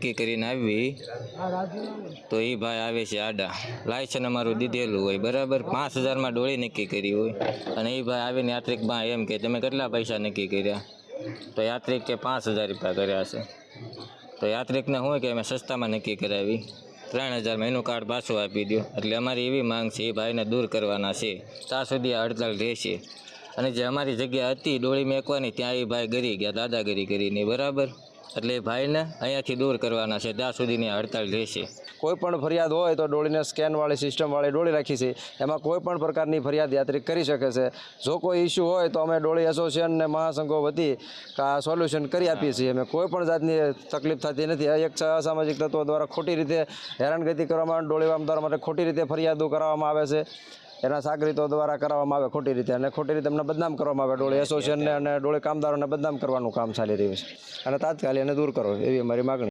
નક્કી કરીને આવી. તો એ ભાઈ આવે છે આડા. લાયસન અમારું દીધેલું હોય. બરાબર પાંચ હજારમાં ડોળી નક્કી કરી હોય. અને એ ભાઈ આવીને યાત્રિકમાં એમ કે, તમે કેટલા પૈસા નક્કી કર્યા? તો યાત્રિક કે, પાંચ હજાર રૂપિયા કર્યા છે. તો યાત્રિકને શું કે, અમે સસ્તામાં નક્કી કરાવી. ત્રણ હજારમાં એનું કાર્ડ પાછું આપી દો એટલે અમારી એવી માંગ છે એ ભાઈને દૂર કરવાના છે. ત્યાં સુધી આ હડતાલ રહેશે. અને જે અમારી જગ્યા હતી, ડોળી મેકવાની, ત્યાં એ ભાઈ ગરી ગયા, દાદાગીરી કરીને. બરાબર? એટલે ભાઈને અહીંયાથી દૂર કરવાના છે, ત્યાં સુધીની હડતાલ રહેશે. કોઈ પણ ફરિયાદ હોય તો ડોળીને સ્કેનવાળી સિસ્ટમવાળી ડોળી રાખી છે. એમાં કોઈ પણ પ્રકારની ફરિયાદ યાત્રિક કરી શકે છે. જો કોઈ ઇસ્યુ હોય તો અમે ડોળી એસોસિએશનને મહાસંઘો વતી સોલ્યુશન કરી આપીએ છીએ. અમે કોઈ પણ જાતની તકલીફ થતી નથી. એક અસામાજિક તત્વો દ્વારા ખોટી રીતે હેરાનગતિ કરવામાં ડોળી વામદારો માટે ખોટી રીતે ફરિયાદો કરવામાં આવે છે. એના સાગરીતો દ્વારા કરાવવામાં આવે ખોટી રીતે અને ખોટી રીતે એમને બદનામ કરવામાં આવે. ડોળી એસોસિએશનને અને ડોળી કામદારોને બદનામ કરવાનું કામ ચાલી રહ્યું છે. અને તાત્કાલિક એને દૂર કરો એવી અમારી માગણી